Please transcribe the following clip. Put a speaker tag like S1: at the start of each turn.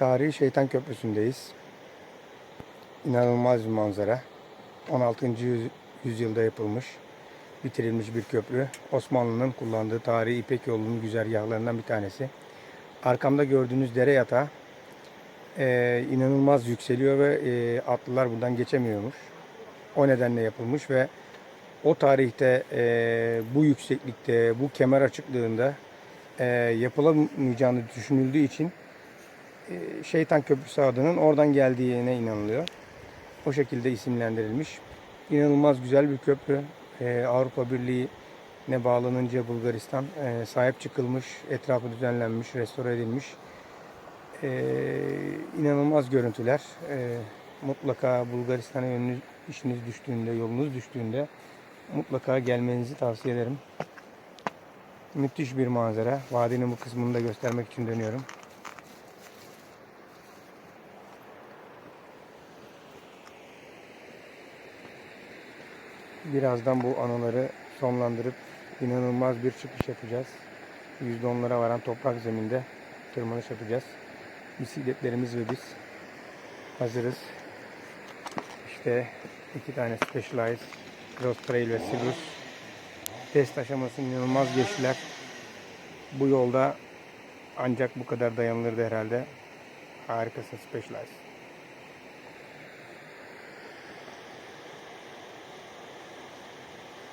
S1: Tarihi Şeytan Köprüsü'ndeyiz. İnanılmaz bir manzara. 16. yüz- yüzyılda yapılmış, bitirilmiş bir köprü. Osmanlı'nın kullandığı tarihi İpek yolunun güzergahlarından bir tanesi. Arkamda gördüğünüz dere yatağı e, inanılmaz yükseliyor ve e, atlılar buradan geçemiyormuş. O nedenle yapılmış ve o tarihte e, bu yükseklikte, bu kemer açıklığında e, yapılamayacağını düşünüldüğü için Şeytan Köprüsü adının oradan geldiğine inanılıyor. O şekilde isimlendirilmiş. İnanılmaz güzel bir köprü. E, Avrupa Birliği'ne bağlanınca Bulgaristan e, sahip çıkılmış, etrafı düzenlenmiş, restore edilmiş. E, inanılmaz görüntüler. E, mutlaka Bulgaristan'a yönünüz, işiniz düştüğünde, yolunuz düştüğünde mutlaka gelmenizi tavsiye ederim. Müthiş bir manzara. Vadinin bu kısmını da göstermek için dönüyorum. Birazdan bu anıları sonlandırıp inanılmaz bir çıkış yapacağız. %10'lara varan toprak zeminde tırmanış yapacağız. Bisikletlerimiz ve biz hazırız. İşte iki tane Specialized Cross Trail ve Sirius test aşamasını inanılmaz geçtiler. Bu yolda ancak bu kadar dayanılırdı herhalde. Harikasın Specialized.